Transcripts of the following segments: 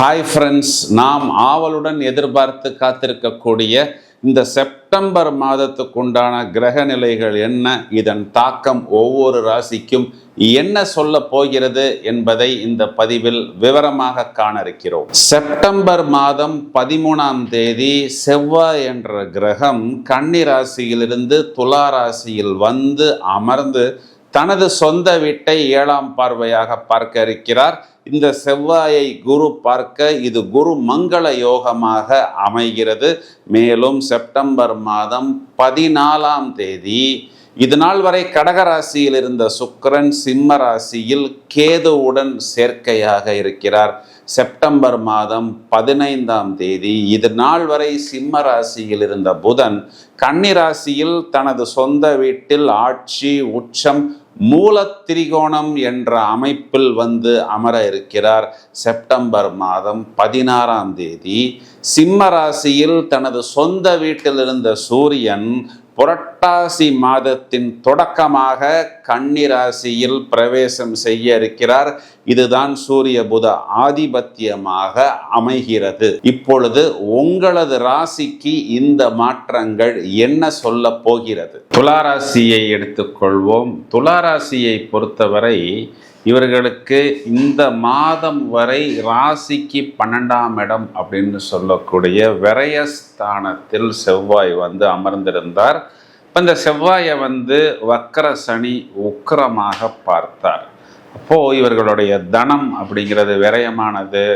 Hi friends நாம் ஆவலுடன் எதிர்பார்த்து காத்திருக்கக்கூடிய இந்த செப்டம்பர் மாதத்துக்குண்டான கிரக நிலைகள் என்ன இதன் தாக்கம் ஒவ்வொரு ராசிக்கும் என்ன சொல்ல போகிறது என்பதை இந்த பதிவில் விவரமாக காண இருக்கிறோம் செப்டம்பர் மாதம் பதிமூணாம் தேதி செவ்வாய் என்ற கிரகம் கன்னி ராசியிலிருந்து துலா ராசியில் வந்து அமர்ந்து தனது சொந்த வீட்டை ஏழாம் பார்வையாக பார்க்க இருக்கிறார். இந்த செவ்வாயை குரு பார்க்க இது குரு மங்கள யோகமாக அமைகிறது. மேலும் செப்டம்பர் மாதம் பதினாலாம் தேதி இது நாள் வரை கடகராசியில் இருந்த சுக்கரன் சிம்ம ராசியில் கேதுவுடன் சேர்க்கையாக இருக்கிறார். செப்டம்பர் மாதம் பதினைந்தாம் தேதி இது நாள் வரை சிம்ம ராசியில் இருந்த புதன் கன்னிராசியில் தனது சொந்த வீட்டில் ஆட்சி உச்சம் மூலத்திரிகோணம் என்ற அமைப்பில் வந்து அமர இருக்கிறார் செப்டம்பர் மாதம் பதினாறாம் தேதி. சிம்ம ராசியில் தனது சொந்த வீட்டில் இருந்த சூரியன் புரட்டாசி மாதத்தின் தொடக்கமாக கன்னிராசியில் பிரவேசம் செய்ய இருக்கிறார். இதுதான் சூரிய புத ஆதிபத்தியமாக அமைகிறது. இப்பொழுது உங்களது ராசிக்கு இந்த மாற்றங்கள் என்ன சொல்ல போகிறது? துளாராசியை எடுத்துக்கொள்வோம். துளாராசியை பொறுத்தவரை இவர்களுக்கு இந்த மாதம் வரை ராசிக்கு பன்னெண்டாம் இடம் அப்படின்னு சொல்லக்கூடிய விரயஸ்தானத்தில் செவ்வாய் வந்து அமர்ந்திருந்தார். இப்போ இந்த செவ்வாயை வந்து வக்கர சனி உக்கிரமாக பார்த்தார். அப்போது இவர்களுடைய தனம் அப்படிங்கிறது விரயமானது.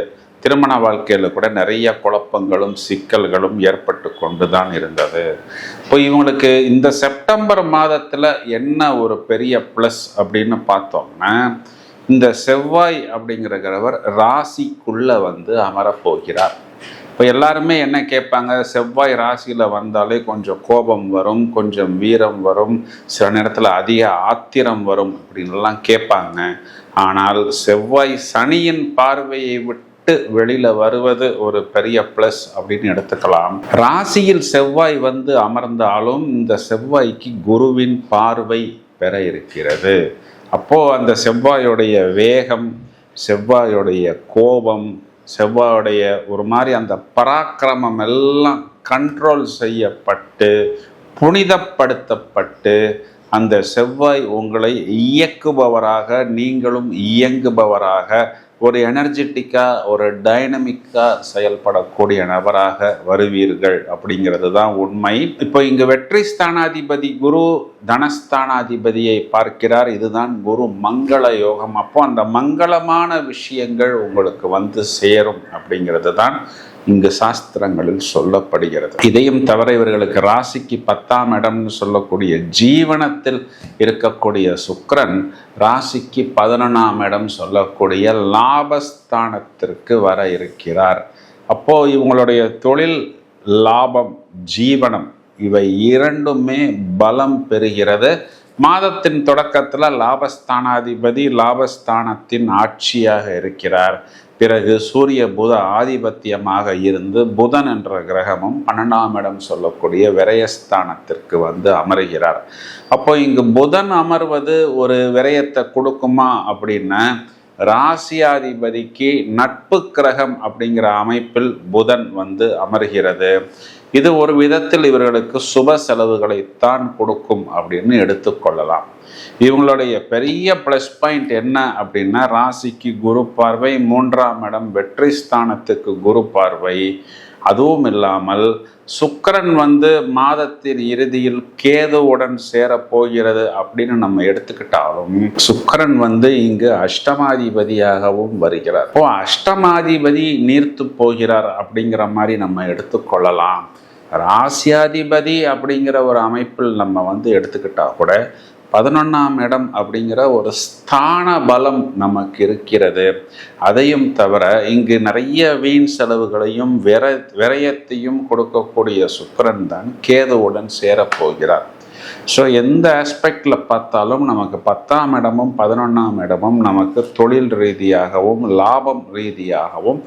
திருமண வாழ்க்கையில் கூட நிறைய குழப்பங்களும் சிக்கல்களும் ஏற்பட்டு கொண்டு தான் இருந்தது. இப்போ இவங்களுக்கு இந்த செப்டம்பர் மாதத்தில் என்ன ஒரு பெரிய ப்ளஸ் அப்படின்னு பார்த்தோம்னா இந்த செவ்வாய் அப்படிங்கிறவர் ராசிக்குள்ளே வந்து அமரப்போகிறார். இப்போ எல்லாருமே என்ன கேட்பாங்க? செவ்வாய் ராசியில் வந்தாலே கொஞ்சம் கோபம் வரும் கொஞ்சம் வீரம் வரும் சில நேரத்தில் அதிக ஆத்திரம் வரும் அப்படின்லாம் கேட்பாங்க. ஆனால் செவ்வாய் சனியின் பார்வையை விட்டு வெளியில் வருவது ஒரு பெரிய ப்ளஸ் அப்படின்னு எடுத்துக்கலாம். ராசியில் செவ்வாய் வந்து அமர்ந்தாலும் இந்த செவ்வாய்க்கு குருவின் பார்வை பெற இருக்கிறது. அப்போது அந்த செவ்வாயுடைய வேகம் செவ்வாயுடைய கோபம் செவ்வாயுடைய ஒரு மாதிரி அந்த பராக்கிரமம் எல்லாம் கண்ட்ரோல் செய்யப்பட்டு புனிதப்படுத்தப்பட்டு அந்த செவ்வாய் உங்களை இயக்குபவராக நீங்களும் இயங்குபவராக ஒரு எனர்ஜெட்டிக்காக ஒரு டைனமிக்காக செயல்படக்கூடிய நபராக வருவீர்கள் அப்படிங்கிறது தான் உண்மை. இப்போ இங்கு வெற்றி ஸ்தானாதிபதி குரு தனஸ்தானாதிபதியை பார்க்கிறார். இதுதான் குரு மங்கள யோகம். அப்போ அந்த மங்களமான விஷயங்கள் உங்களுக்கு வந்து சேரும் அப்படிங்கிறது தான் இங்கு சாஸ்திரங்களில் சொல்லப்படுகிறது. இதையும் தவிர இவர்களுக்கு ராசிக்கு பத்தாம் இடம்னு சொல்லக்கூடிய ஜீவனத்தில் இருக்கக்கூடிய சுக்கரன் ராசிக்கு பதினொன்றாம் இடம் சொல்லக்கூடிய லாபஸ்தானத்திற்கு வர இருக்கிறார். அப்போது இவங்களுடைய தொழில் லாபம் ஜீவனம் இவை இரண்டுமே பலம் பெறுகிறது. மாதத்தின் தொடக்கத்தில் லாபஸ்தானாதிபதி லாபஸ்தானத்தின் ஆட்சியாக இருக்கிறார். பிறகு சூரிய புத ஆதிபத்தியமாக இருந்து புதன் என்ற கிரகமும் பன்னெண்டாம் இடம் சொல்லக்கூடிய விரயஸ்தானத்திற்கு வந்து அமருகிறார். அப்போ இங்கு புதன் அமர்வது ஒரு விரயத்தை கொடுக்குமா அப்படின்னா ராசியாதிபதிக்கு நட்பு கிரகம் அப்படிங்கிற அமைப்பில் புதன் வந்து அமர்கிறது. இது ஒரு விதத்தில் இவர்களுக்கு சுப செலவுகளைத்தான் கொடுக்கும் அப்படின்னு எடுத்துக்கொள்ளலாம் இவங்களுடைய பெரிய ப்ளஸ் பாயிண்ட் என்ன அப்படின்னா ராசிக்கு குரு பார்வை மூன்றாம் இடம் வெற்றி ஸ்தானத்துக்கு குரு பார்வை. அதுவும் இல்லாமல் சுக்கரன் வந்து மாதத்தின் இறுதியில் கேதுவுடன் சேரப்போகிறது அப்படின்னு நம்ம எடுத்துக்கிட்டாலும் சுக்கரன் வந்து இங்கு அஷ்டமாதிபதியாகவும் வருகிறார். ஓ அஷ்டமாதிபதி நீர்த்து போகிறார் அப்படிங்கிற மாதிரி நம்ம எடுத்துக்கொள்ளலாம் ராசியாதிபதி அப்படிங்கிற ஒரு அமைப்பில் நம்ம வந்து எடுத்துக்கிட்டா கூட பதினொன்றாம் இடம் அப்படிங்கிற ஒரு ஸ்தான பலம் நமக்கு இருக்கிறது. அதையும் தவிர இங்கு நிறைய வீண் செலவுகளையும் விர விரயத்தையும் கொடுக்கக்கூடிய சுக்கரன் தான் கேதுவுடன் சேரப்போகிறார். ஸோ எந்த ஆஸ்பெக்டில் பார்த்தாலும் நமக்கு பத்தாம் இடமும் பதினொன்றாம் இடமும் நமக்கு தொழில் ரீதியாகவும் லாபம் ரீதியாகவும்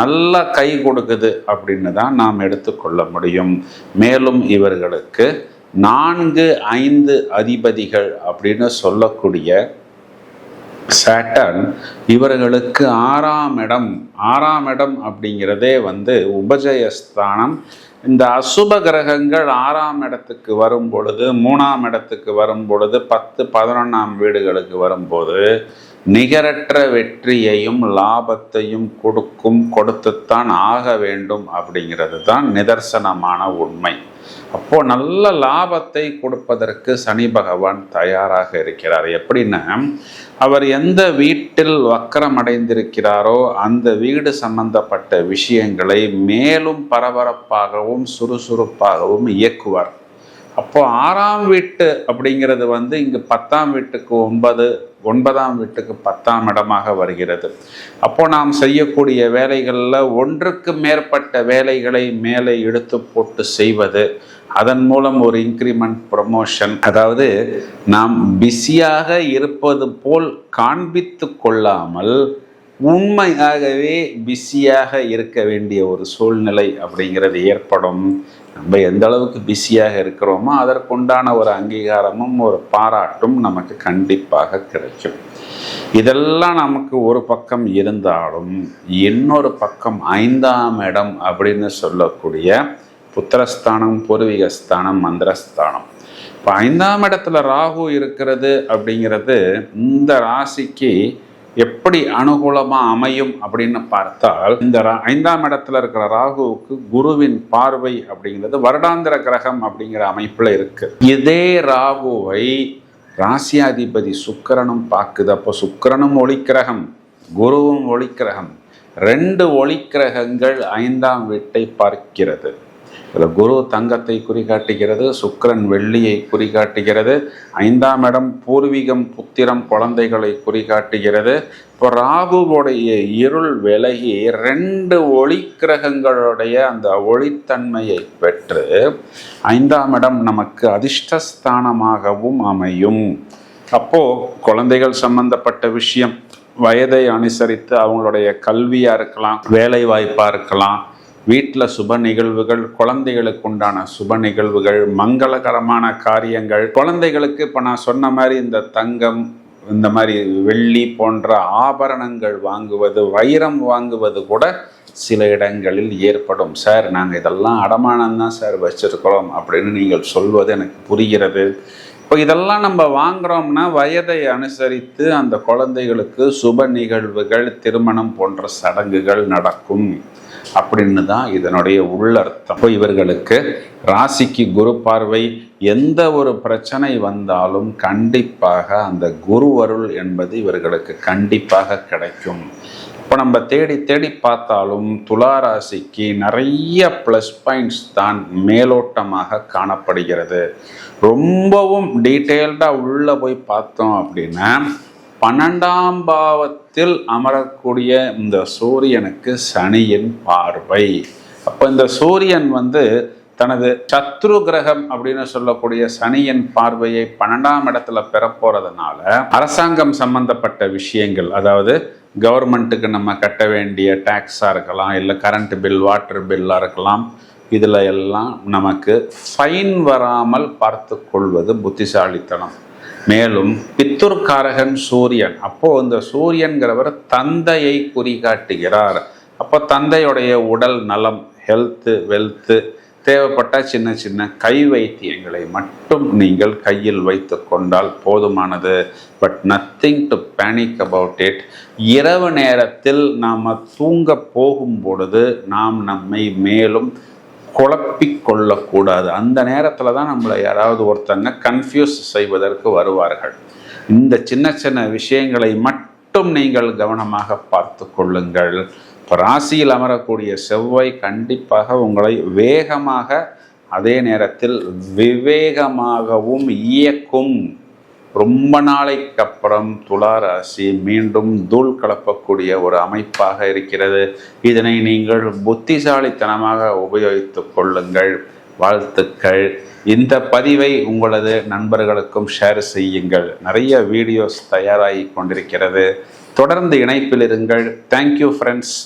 நல்ல கை கொடுக்குது அப்படின்னு தான் நாம் எடுத்துக்கொள்ள முடியும். மேலும் இவர்களுக்கு நான்கு ஐந்து அதிபதிகள் அப்படின்னு சொல்லக்கூடிய சேட்டன் இவர்களுக்கு ஆறாம் இடம். ஆறாம் இடம் அப்படிங்கிறதே வந்து உபஜயஸ்தானம். இந்த அசுப கிரகங்கள் ஆறாம் இடத்துக்கு வரும் பொழுது மூணாம் இடத்துக்கு வரும் பொழுது பத்து பதினொன்றாம் வீடுகளுக்கு வரும்போது நிகரற்ற வெற்றியையும் லாபத்தையும் கொடுக்கும் கொடுத்துத்தான் ஆக வேண்டும் அப்படிங்கிறது தான் நிதர்சனமான உண்மை. அப்போ நல்ல லாபத்தை கொடுப்பதற்கு சனி பகவான் தயாராக இருக்கிறார். எப்படின்னா அவர் எந்த வீட்டில் வக்கரம் அடைந்திருக்கிறாரோ அந்த வீடு சம்பந்தப்பட்ட விஷயங்களை மேலும் பரபரப்பாகவும் சுறுசுறுப்பாகவும் இயக்குவார். அப்போ ஆறாம் வீட்டு அப்படிங்கிறது வந்து இங்கு பத்தாம் வீட்டுக்கு ஒன்பது ஒன்பதாம் வீட்டுக்கு பத்தாம் இடமாக வருகிறது. அப்போ நாம் செய்யக்கூடிய வேலைகளில் ஒன்றுக்கு மேற்பட்ட வேலைகளை மேலே எடுத்து போட்டு செய்வது அதன் மூலம் ஒரு இன்க்ரிமெண்ட் ப்ரொமோஷன் அதாவது நாம் பிஸியாக இருப்பது போல் காண்பித்து கொள்ளாமல் உண்மையாகவே பிஸியாக இருக்க வேண்டிய ஒரு சூழ்நிலை அப்படிங்கிறது ஏற்படும். நம்ம எந்த அளவுக்கு பிஸியாக இருக்கிறோமோ அதற்குண்டான ஒரு அங்கீகாரமும் ஒரு பாராட்டும் நமக்கு கண்டிப்பாக கிடைக்கும். இதெல்லாம் நமக்கு ஒரு பக்கம் இருந்தாலும் இன்னொரு பக்கம் ஐந்தாம் இடம் அப்படின்னு சொல்லக்கூடிய புத்திரஸ்தானம் பூர்வீகஸ்தானம் மந்திரஸ்தானம். இப்போ ஐந்தாம் இடத்துல ராகு இருக்கிறது அப்படிங்கிறது இந்த ராசிக்கு எப்படி அனுகூலமாக அமையும் அப்படின்னு பார்த்தால் இந்த ஐந்தாம் இடத்துல இருக்கிற ராகுவுக்கு குருவின் பார்வை அப்படிங்கிறது வருடாந்திர கிரகம் அப்படிங்கிற அமைப்பில் இருக்கு. இதே ராகுவை ராசியாதிபதி சுக்கரனும் பார்க்குது. அப்போ சுக்கரனும் ஒளிக்கிரகம் குருவும் ஒளிக்கிரகம். ரெண்டு ஒளிக்கிரகங்கள் ஐந்தாம் வீட்டை பார்க்கிறது. இதில் குரு தங்கத்தை குறிகாட்டுகிறது சுக்கரன் வெள்ளியை குறிகாட்டுகிறது ஐந்தாம் இடம் பூர்வீகம் புத்திரம் குழந்தைகளை குறிகாட்டுகிறது. இப்போ ராகுவோடைய இருள் விலகி ரெண்டு ஒளி கிரகங்களுடைய அந்த ஒளித்தன்மையை பெற்று ஐந்தாம் இடம் நமக்கு அதிர்ஷ்டஸ்தானமாகவும் அமையும். அப்போது குழந்தைகள் சம்பந்தப்பட்ட விஷயம் வயதை அனுசரித்து அவங்களுடைய கல்வியாக இருக்கலாம் வேலை வாய்ப்பாக இருக்கலாம் வீட்டில் சுப நிகழ்வுகள் குழந்தைகளுக்கு உண்டான சுப நிகழ்வுகள் மங்களகரமான காரியங்கள். குழந்தைகளுக்கு இப்போ நான் சொன்ன மாதிரி இந்த தங்கம் இந்த மாதிரி வெள்ளி போன்ற ஆபரணங்கள் வாங்குவது வைரம் வாங்குவது கூட சில இடங்களில் ஏற்படும். சார் நாங்கள் இதெல்லாம் அடமானம் தான் சார் வச்சுருக்கிறோம் அப்படின்னு நீங்கள் சொல்வது எனக்கு புரிகிறது. இப்போ இதெல்லாம் நம்ம வாங்குறோம்னா வயதை அனுசரித்து அந்த குழந்தைகளுக்கு சுப நிகழ்வுகள் திருமணம் போன்ற சடங்குகள் நடக்கும் அப்படின்னு தான் இதனுடைய உள்ளர்த்தம். இப்போ இவர்களுக்கு ராசிக்கு குரு பார்வை எந்த ஒரு பிரச்சனை வந்தாலும் கண்டிப்பாக அந்த குருவருள் என்பது இவர்களுக்கு கண்டிப்பாக கிடைக்கும். இப்போ நம்ம தேடி தேடி பார்த்தாலும் துளாராசிக்கு நிறைய ப்ளஸ் பாயிண்ட்ஸ் தான் மேலோட்டமாக காணப்படுகிறது. ரொம்பவும் டீட்டெயில்டாக உள்ளே போய் பார்த்தோம் அப்படின்னா பன்னெண்டாம் பாவத்தில் அமரக்கூடிய இந்த சூரியனுக்கு சனியின் பார்வை. அப்போ இந்த சூரியன் வந்து தனது சத்ரு கிரகம் அப்படின்னு சொல்லக்கூடிய சனியின் பார்வையை பன்னெண்டாம் இடத்துல பெறப்போறதுனால அரசாங்கம் சம்பந்தப்பட்ட விஷயங்கள் அதாவது கவர்மெண்ட்டுக்கு நம்ம கட்ட வேண்டிய டேக்ஸாக இருக்கலாம் இல்லை கரண்ட் பில் வாட்டர் பில்லாக இருக்கலாம் இதில் எல்லாம் நமக்கு ஃபைன் வராமல் பார்த்து கொள்வது புத்திசாலித்தனம். மேலும் பித்துர்காரகன் சூரியன். அப்போது இந்த சூரியன்கிறவர் தந்தையை குறிகாட்டுகிறார். அப்போ தந்தையுடைய உடல் நலம் ஹெல்த்து வெல்த்து தேவைப்பட்ட சின்ன சின்ன கை வைத்தியங்களை மட்டும் நீங்கள் கையில் வைத்து கொண்டால் போதுமானது. But nothing to panic about it இரவு நேரத்தில் நாம் தூங்க போகும் பொழுது நாம் நம்மை மேலும் குழப்பிக்கொள்ளக்கூடாது அந்த நேரத்தில் தான் நம்மளை யாராவது ஒருத்தங்க கன்ஃபியூஸ் செய்வதற்கு வருவார்கள். இந்த சின்ன சின்ன விஷயங்களை மட்டும் நீங்கள் கவனமாக பார்த்து கொள்ளுங்கள். இப்போ ராசியில் அமரக்கூடிய செவ்வாய் கண்டிப்பாக உங்களை வேகமாக அதே நேரத்தில் விவேகமாகவும் இயக்கும். ரொம்ப நாளைக்கு அப்புறம் துலா ராசி மீண்டும் தூள் கலப்பக்கூடிய ஒரு அமைப்பாக இருக்கிறது. இதனை நீங்கள் புத்திசாலித்தனமாக உபயோகித்து கொள்ளுங்கள். வாழ்த்துக்கள். இந்த பதிவை உங்களது நண்பர்களுக்கும் ஷேர் செய்யுங்கள். நிறைய வீடியோஸ் தயாராகி கொண்டிருக்கிறது. தொடர்ந்து இணைப்பில் இருங்கள். Thank you friends